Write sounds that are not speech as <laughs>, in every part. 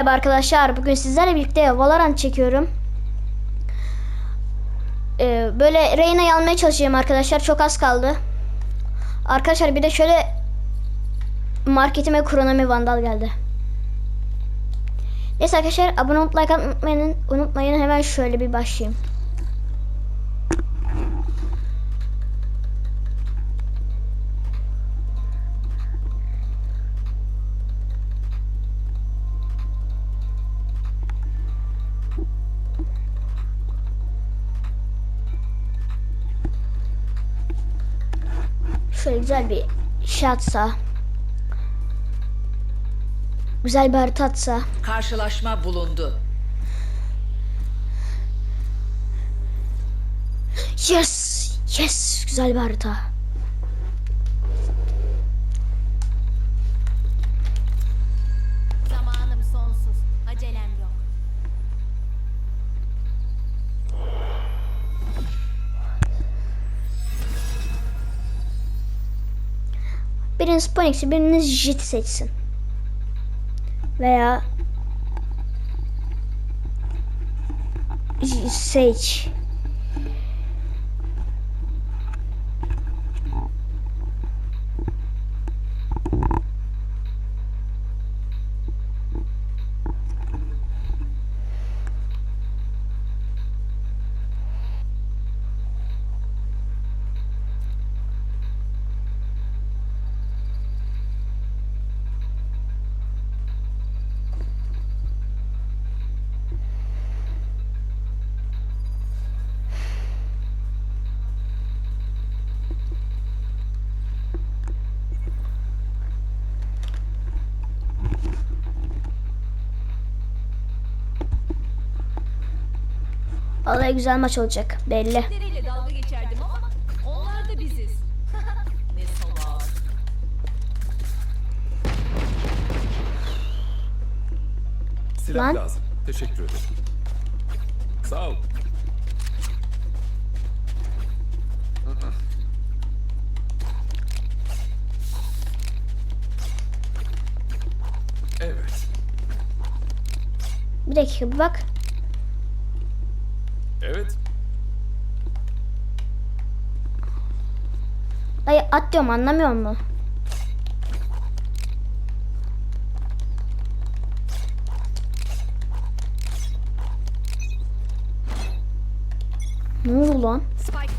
Merhaba arkadaşlar. Bugün sizlerle birlikte Valorant çekiyorum. Ee, böyle Reyna'yı almaya çalışacağım arkadaşlar. Çok az kaldı. Arkadaşlar bir de şöyle marketime kronomi vandal geldi. Neyse arkadaşlar abone olup like atmayı unutmayın. Hemen şöyle bir başlayayım. Şöyle güzel bir şey atsa. Güzel bir harita atsa. Karşılaşma bulundu. Yes! Yes! Güzel bir harita. Biriniz Phoenix'i biriniz Jet'i seçsin. Veya Sage. Vallahi güzel maç olacak belli. Nereye dalga geçerdim ama onlar da biziz. <laughs> ne salak. Silah Lan. lazım. Teşekkür ederim. Sağ ol. Evet. Bir dakika bir bak. Evet. Dayı at diyorum anlamıyor musun? Ne oldu lan? Spike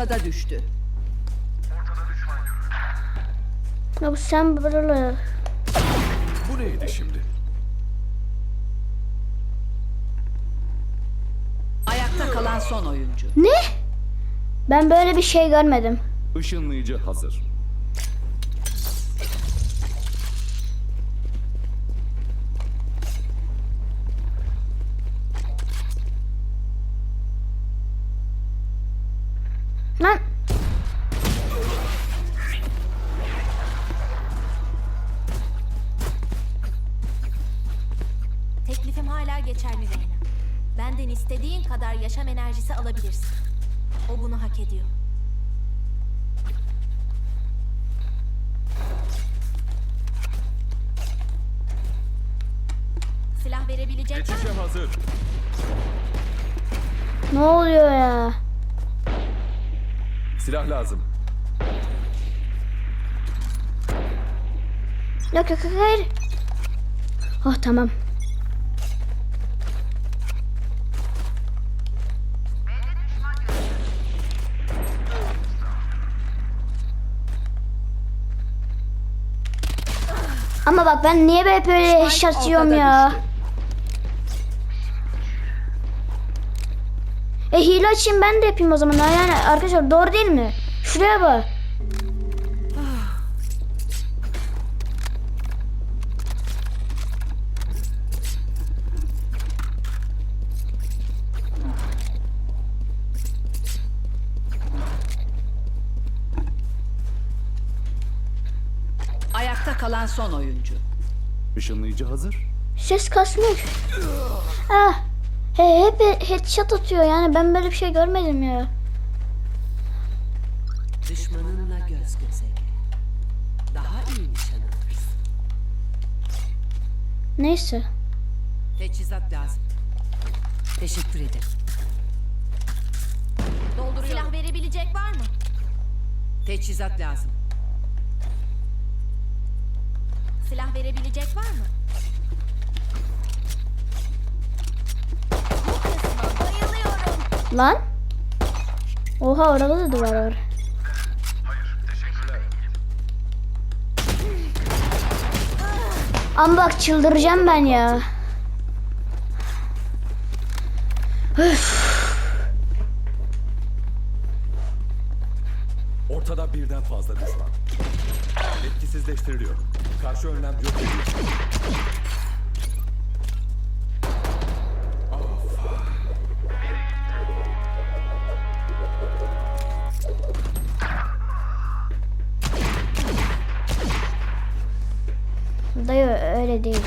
ortada düştü. Ya bu sen böyle Bu neydi şimdi? Ayakta kalan son oyuncu. Ne? Ben böyle bir şey görmedim. Işınlayıcı hazır. Yaşam enerjisi alabilirsin. O bunu hak ediyor. Silah verebilecek? Geçişe hazır. ne oluyor ya? Silah lazım. Yok yok, hayır. Oh tamam. Ama bak ben niye böyle böyle ortada ya? E hile açayım ben de yapayım o zaman. Yani arkadaşlar doğru değil mi? Şuraya bak. Kalan son oyuncu. Işınlayıcı hazır. Ses kasmış. Ah. He, hep headshot atıyor yani ben böyle bir şey görmedim ya. Düşmanınla göz göze. Daha iyi nişan alırsın. Neyse. Teçhizat lazım. Teşekkür ederim. Silah verebilecek var mı? Teçhizat lazım. Silah verebilecek var mı? Bu kısma bayılıyorum. Lan. Oha orada da duvar var. Ama bak çıldıracağım ben ya. Ortada birden fazla düşman. Etkisizleştiriliyor. Karşı önlem yok. Dayı öyle değil.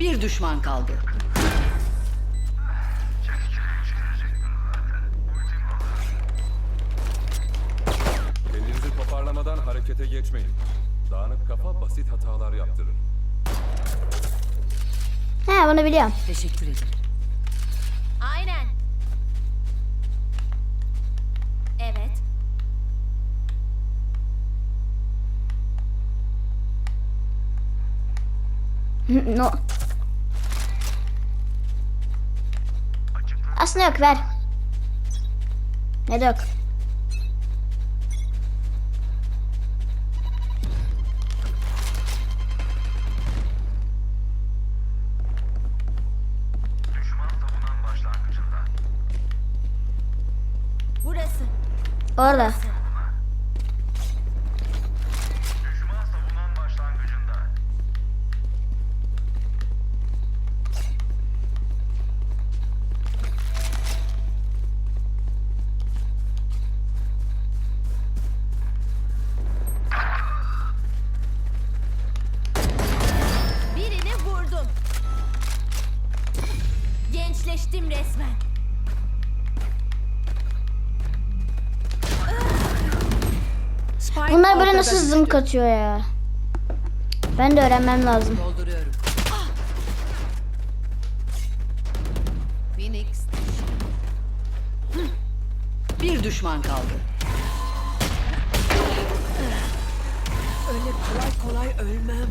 Bir düşman kaldı. Kendinizi toparlamadan harekete geçmeyin. Dağınık kafa basit hatalar yaptırır. He bunu biliyorum. Teşekkür ederim. Aynen. Evet. <laughs> no. Aslında yok ver. Ne de yok. Burası. Atıyor ya? Ben de öğrenmem lazım. Dolduruyorum. Phoenix. Bir düşman kaldı. Öyle kolay kolay ölmem.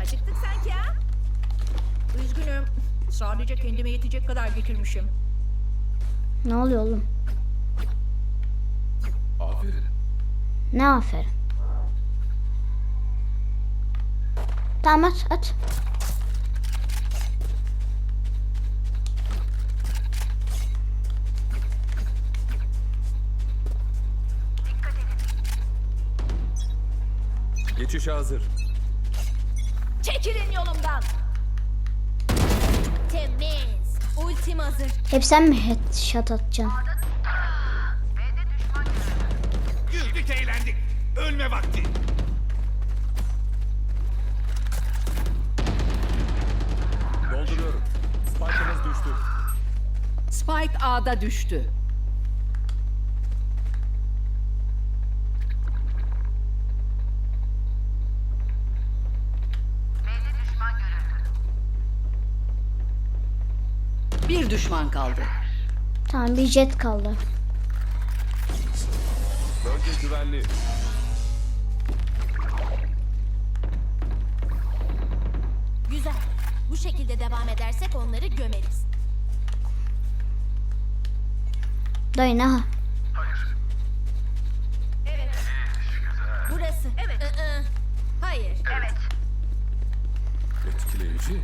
Acıktık sanki ha? Üzgünüm. Sadece kendime yetecek kadar getirmişim. Ne oluyor oğlum? Ne aferin. Tamam at at. Geçiş hazır. Çekilin yolumdan. Temiz. Ultim hazır. Hep sen mi headshot atacaksın? Ölme vakti. Dolduruyorum. Spike'ımız düştü. Spike A'da düştü. Bir düşman kaldı. Tamam bir jet kaldı. Bölge güvenli. Güzel. Bu şekilde devam edersek onları gömeriz. Dayı ne ha? Burası. Evet. Hayır. Evet. Etkileyici.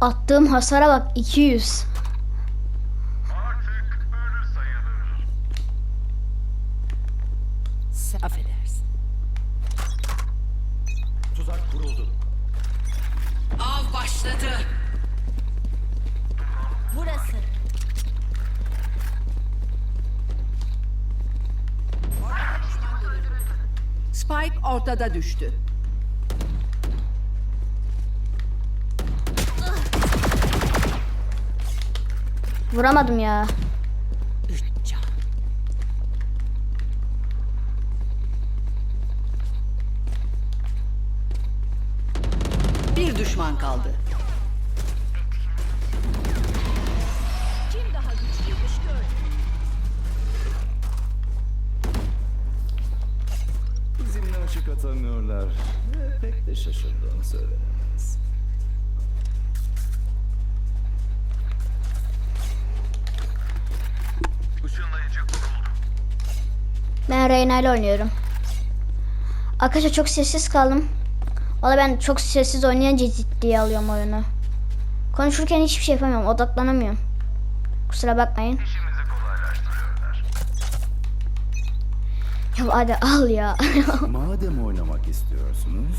Attığım hasara bak 200. Artık ölü sayılır. Affedersin. Tuzak kuruldu. Av başladı. Burası. Spike ortada düştü. Vuramadım ya. Düşman kaldı. Kim daha güçlüymüş gör. Bizimle açık atamıyorlar. Ve pek de şaşırdığım söylenemez. Ben Reyna ile oynuyorum. Arkadaşlar çok sessiz kaldım. Valla ben çok sessiz oynayınca ciddiye alıyorum oyunu. Konuşurken hiçbir şey yapamıyorum. Odaklanamıyorum. Kusura bakmayın. Ya hadi al ya. <laughs> Madem oynamak istiyorsunuz,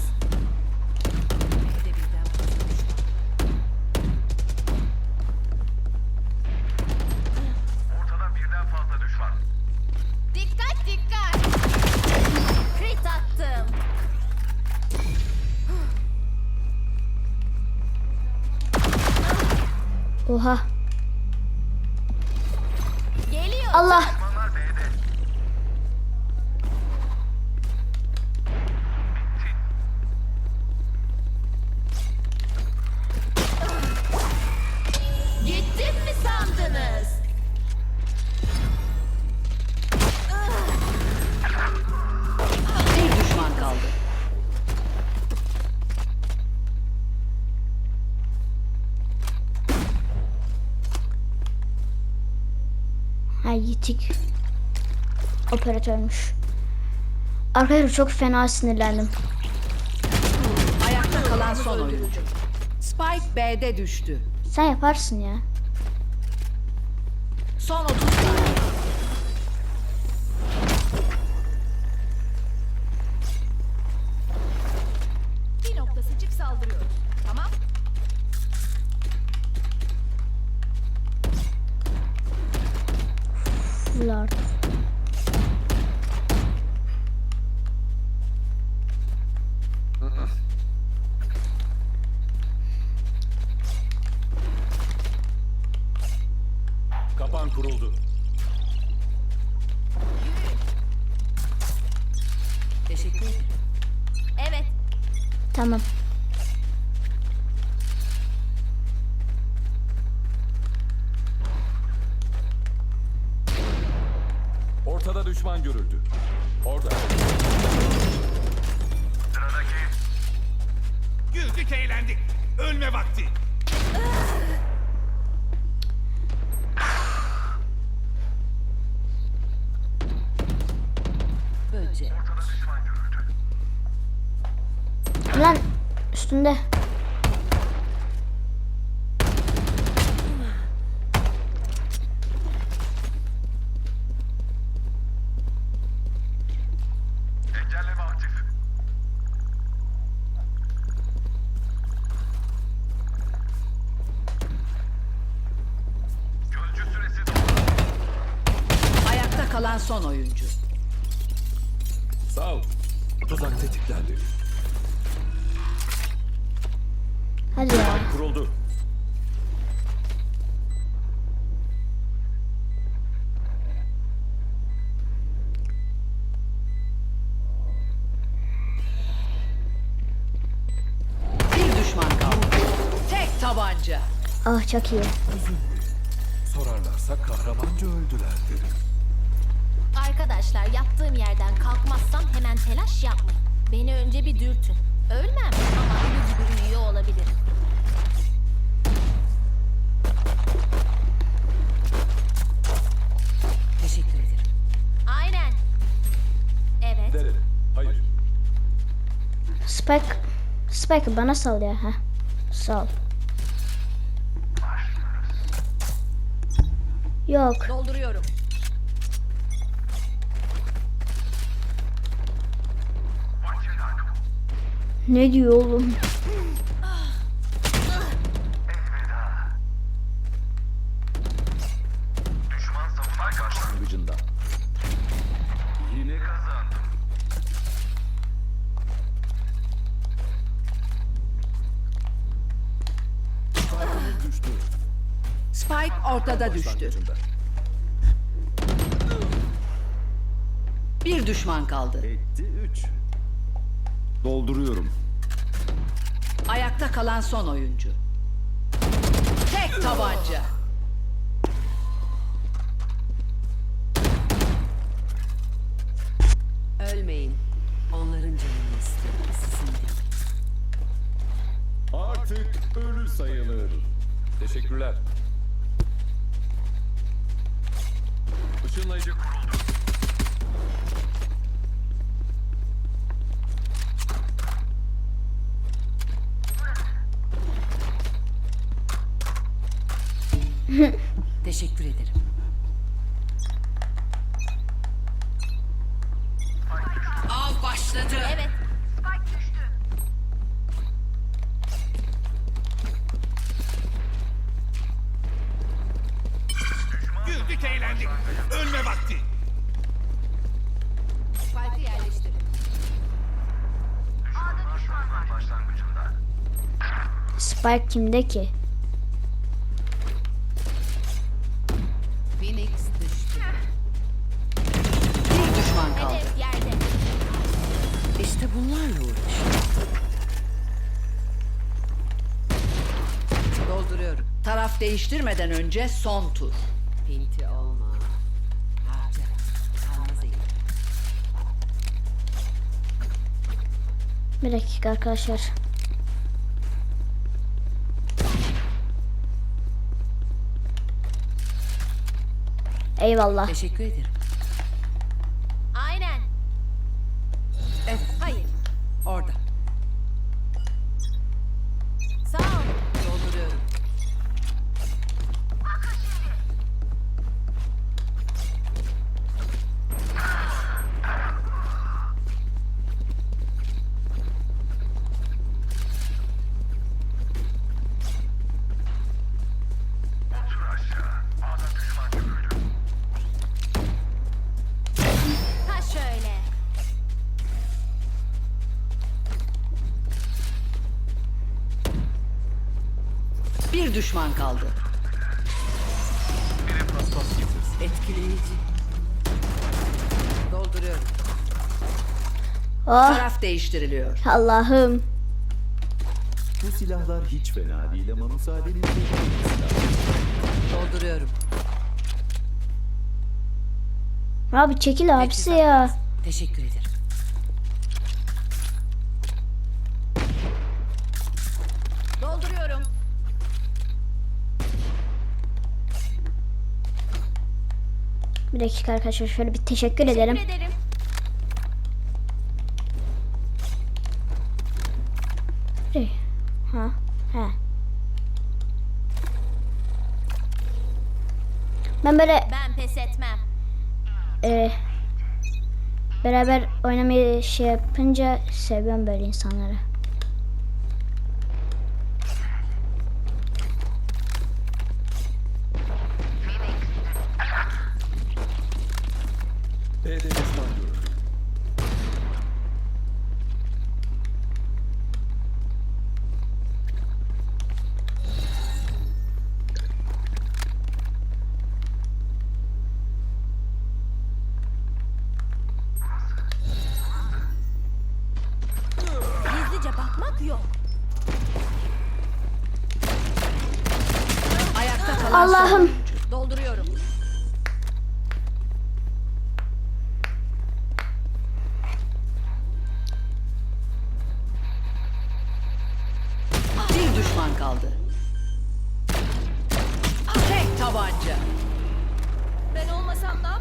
Oha. Geliyor. Allah. Yitik. Operatörmüş. Arkadaşlar çok fena sinirlendim. Ayakta kalan son oyuncu. Spike B'de düştü. Sen yaparsın ya. Son 30 Lord. Düşman görüldü. Orada. Sıradaki. Güldük eğlendik. Ölme vakti. Böcek. Ortada düşman görüldü. Lan üstünde. Son oyuncu. Sağ ol. Tuzak tetiklendi. Hadi ya. Kuruldu. Bir düşman kaldı. Tek tabanca. Ah çok iyi. Sorarlarsa kahramanca öldüler derim. Arkadaşlar yattığım yerden kalkmazsam hemen telaş yapmayın. Beni önce bir dürtün. Ölmem ama ölü gibi uyuyor olabilirim. Teşekkür ederim. Aynen. Evet. Derim. Hayır. Spike Spike bana sal ya. Heh. Sal. Yok. Dolduruyorum. Ne diyor oğlum? Başlangıcında. yine kazandım. Spike'ımız düştü. Spike ortada düştü. Bir düşman kaldı. Etti 3. Dolduruyorum. Ayakta kalan son oyuncu. Tek tabanca. Ölmeyin. Onların canını istiyorum. Sizin. Artık ölü sayılır. Teşekkürler. Spike kimde ki? Phoenix düştü. Bir düşman kaldı. İşte bunlarla uğraşıyorum. Dolduruyorum. Taraf değiştirmeden önce son tur. Pinti olma. Bir dakika arkadaşlar. Eyvallah. Teşekkür ederim. Düşman kaldı. Etkileyici. Dolduruyorum. Oh Taraf değiştiriliyor. Allah'ım. Bu silahlar hiç fena değil ama müsaadenizle. Dolduruyorum. Abi çekil abisi ya. Teşekkür ederim. Bir dakika arkadaşlar şöyle bir teşekkür edelim. Teşekkür ederim. Hey, Ha. He. Ben böyle Ben pes etmem. e, beraber oynamayı şey yapınca seviyorum böyle insanları.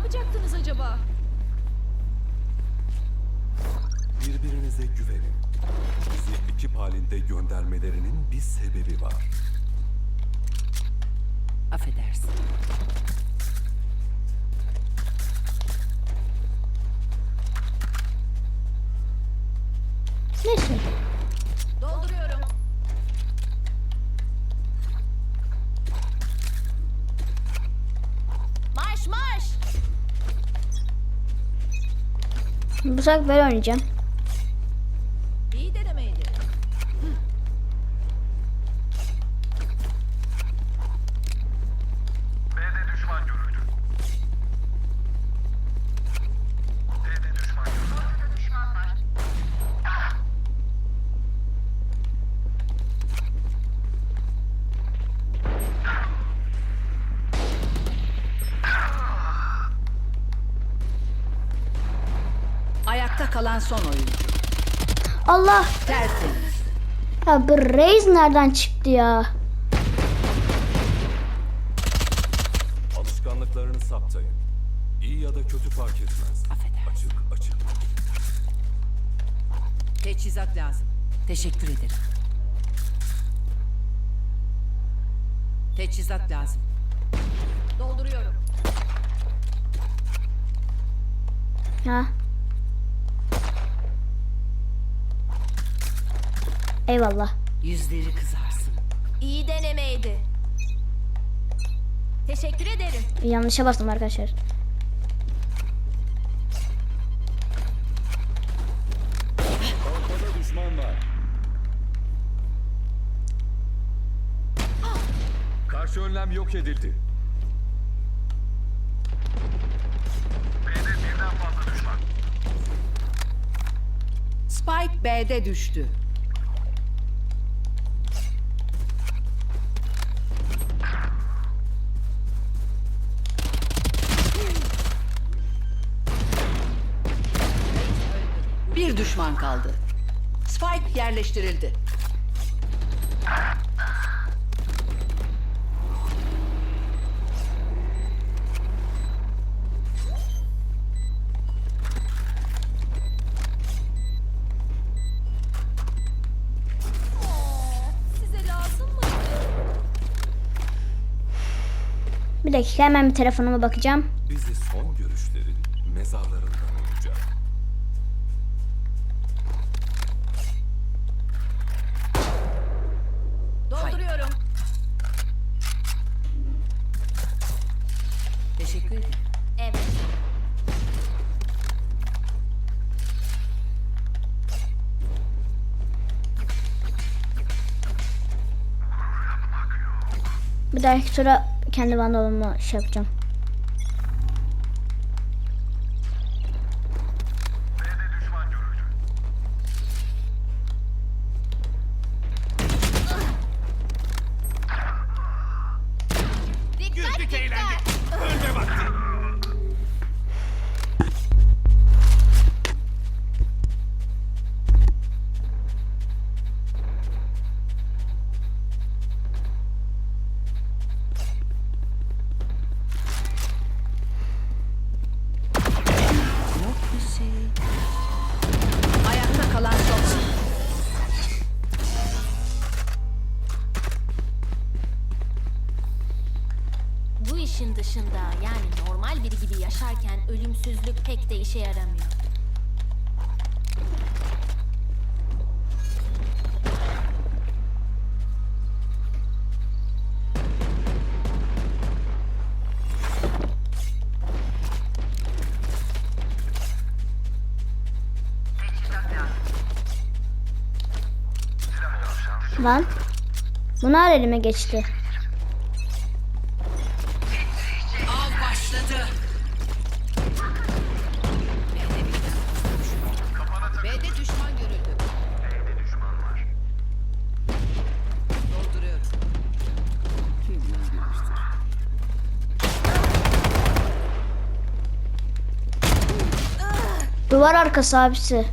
Yapacaktınız acaba? Birbirinize güvenin. Bizi ekip halinde göndermelerinin bir sebebi var. Affedersin. Neyse. Sefer böyle oynayacağım. Kalan son oyuncu. Allah. Tertemiz. Ya bu Reis nereden çıktı ya? Alışkanlıklarını saptayın. İyi ya da kötü fark etmez. Affedersin. Açık açık. Teçhizat lazım. Teşekkür ederim. Teçhizat lazım. Dolduruyorum. Ha. Eyvallah. Yüzleri kızarsın. İyi denemeydi. Teşekkür ederim. Yanlışa bastım arkadaşlar. Ortada düşman var. Karşı önlem yok edildi. B'de birden fazla düşman. Spike B'de düştü. Düşman kaldı. Spike yerleştirildi. Size lazım mı? Bir dakika hemen bir telefonuma bakacağım. Bizi son görüşlerin mezarlarından dahaki tura kendi bandolumu şey yapacağım. İşe yaramıyor. Lan. Bunlar elime geçti. Duvar arkası abisi.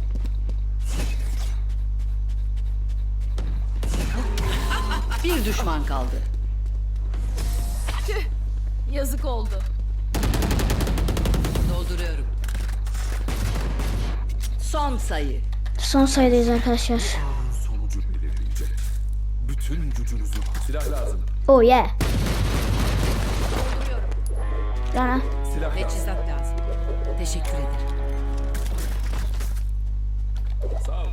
Bir düşman kaldı. Yazık oldu. Dolduruyorum. Son sayı. Son sayıdayız arkadaşlar. Sonucu belirleyecek. Bütün gücünüzü silah lazım. Oh yeah. Rana. Silah lazım. Teşekkür ederim. Sağ ol.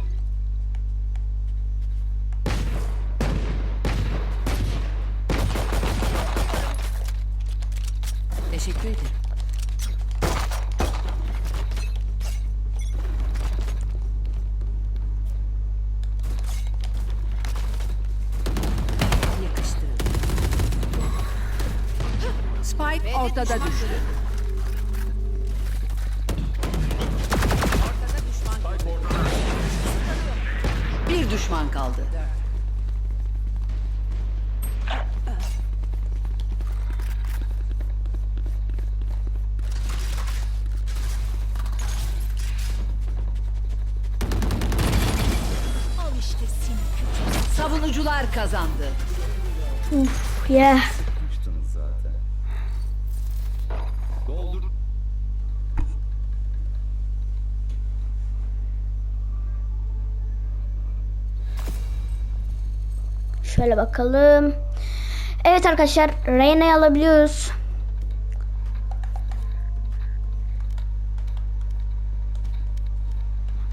Teşekkür ederim. Yakıştırın. Spike ortada düştü. Düşman kaldı. Savunucular kazandı. Yeah. Şöyle bakalım. Evet arkadaşlar Reyna'yı alabiliyoruz.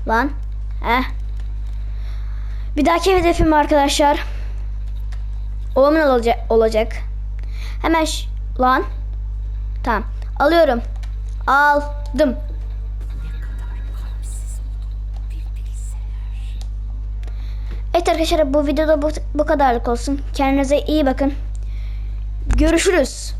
Lan. Heh. Bir dahaki hedefim arkadaşlar. Omen olacak. olacak. Hemen lan. Tamam. Alıyorum. Aldım. Evet arkadaşlar bu videoda bu, bu kadarlık olsun. Kendinize iyi bakın. Görüşürüz.